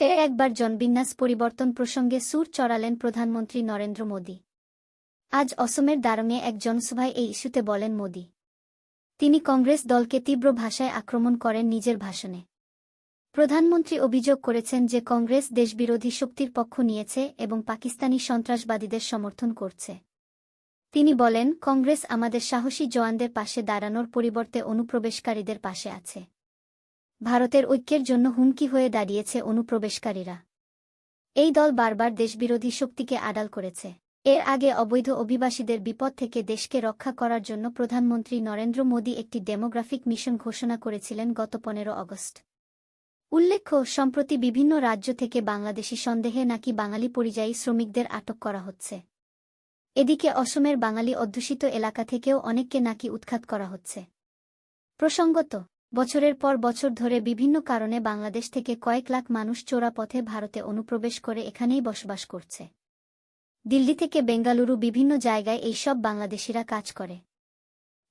ফের একবার জনবিন্যাস পরিবর্তন প্রসঙ্গে সুর চড়ালেন প্রধানমন্ত্রী নরেন্দ্র মোদী। আজ অসমের দারঙে এক জনসভায় এই ইস্যুতে বলেন মোদী। তিনি কংগ্রেস দলকে তীব্র ভাষায় আক্রমণ করেন নিজের ভাষণে। প্রধানমন্ত্রী অভিযোগ করেছেন যে কংগ্রেস দেশবিরোধী শক্তির পক্ষ নিয়েছে এবং পাকিস্তানি সন্ত্রাসবাদীদের সমর্থন করছে। তিনি বলেন, কংগ্রেস আমাদের সাহসী জওয়ানদের পাশে দাঁড়ানোর পরিবর্তে অনুপ্রবেশকারীদের পাশে আছে। ভারতের ঐক্যের জন্য হুমকি হয়ে দাঁড়িয়েছে অনুপ্রবেশকারীরা। এই দল বারবার দেশবিরোধী শক্তিকে আড়াল করেছে। এর আগে অবৈধ অভিবাসীদের বিপদ থেকে দেশকে রক্ষা করার জন্য প্রধানমন্ত্রী নরেন্দ্র মোদী একটি ডেমোগ্রাফিক মিশন ঘোষণা করেছিলেন গত পনেরো অগস্ট। উল্লেখ্য, সম্প্রতি বিভিন্ন রাজ্য থেকে বাংলাদেশি সন্দেহে নাকি বাঙালি পরিযায়ী শ্রমিকদের আটক করা হচ্ছে। এদিকে অসমের বাঙালি অধ্যুষিত এলাকা থেকেও অনেককে নাকি উৎখাত করা হচ্ছে। প্রসঙ্গত বছরের পর বছর ধরে বিভিন্ন কারণে বাংলাদেশ থেকে কয়েক লাখ মানুষ চোরা পথে ভারতে অনুপ্রবেশ করে এখানেই বসবাস করছে। দিল্লি থেকে বেঙ্গালুরু বিভিন্ন জায়গায় এইসব বাংলাদেশিরা কাজ করে।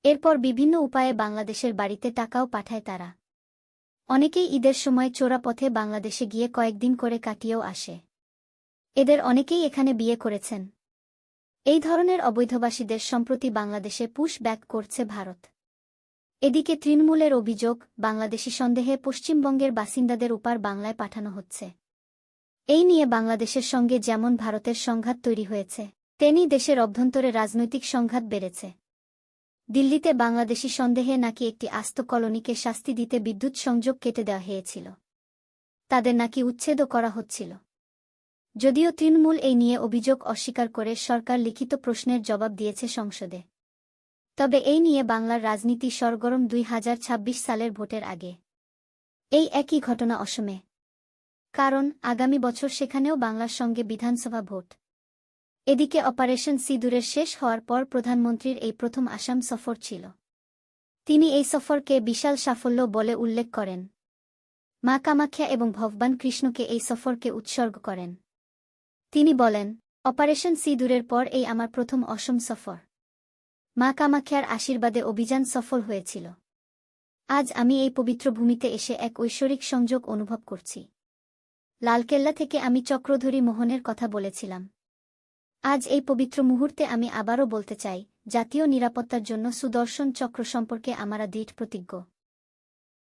এরপর বিভিন্ন উপায়ে বাংলাদেশের বাড়িতে টাকাও পাঠায় তারা। অনেকেই ঈদের সময় চোরা পথে বাংলাদেশে গিয়ে কয়েকদিন করে কাটিয়েও আসে। এদের অনেকেই এখানে বিয়ে করেছেন। এই ধরনের অবৈধবাসীদের সম্প্রতি বাংলাদেশে পুশ ব্যাক করছে ভারত। এদিকে তৃণমূলের অভিযোগ, বাংলাদেশি সন্দেহে পশ্চিমবঙ্গের বাসিন্দাদের উপার বাংলায় পাঠানো হচ্ছে। এই নিয়ে বাংলাদেশের সঙ্গে যেমন ভারতের সংঘাত তৈরি হয়েছে তেনি দেশের অভ্যন্তরে রাজনৈতিক সংঘাত বেড়েছে। দিল্লিতে বাংলাদেশি সন্দেহে নাকি একটি আস্ত কলোনিকে শাস্তি দিতে বিদ্যুৎ সংযোগ কেটে দেওয়া হয়েছিল। তাদের নাকি উচ্ছেদও করা হচ্ছিল। যদিও তৃণমূল এই নিয়ে অভিযোগ অস্বীকার করে সরকার লিখিত প্রশ্নের জবাব দিয়েছে সংসদে। তবে এই নিয়ে বাংলার রাজনীতি সরগরম দুই হাজার ছাব্বিশ সালের ভোটের আগে। এই একই ঘটনা অসমে। কারণ, আগামী বছর সেখানেও বাংলার সঙ্গে বিধানসভা ভোট। এদিকে অপারেশন সিঁদুরের শেষ হওয়ার পর প্রধানমন্ত্রীর এই প্রথম আসাম সফর ছিল। তিনি এই সফরকে বিশাল সাফল্য বলে উল্লেখ করেন। মা কামাখ্যা এবং ভগবান কৃষ্ণকে এই সফরকে উৎসর্গ করেন। তিনি বলেন, অপারেশন সিঁদুরের পর এই আমার প্রথম অসম সফর। মা কামাখ্যার আশীর্বাদে অভিযান সফল হয়েছিল। আজ আমি এই পবিত্র ভূমিতে এসে এক ঐশ্বরিক সংযোগ অনুভব করছি। লালকেল্লা থেকে আমি চক্রধরী মোহনের কথা বলেছিলাম। আজ এই পবিত্র মুহূর্তে আমি আবারও বলতে চাই, জাতীয় নিরাপত্তার জন্য সুদর্শন চক্র সম্পর্কে আমারা দৃঢ় প্রতিজ্ঞ।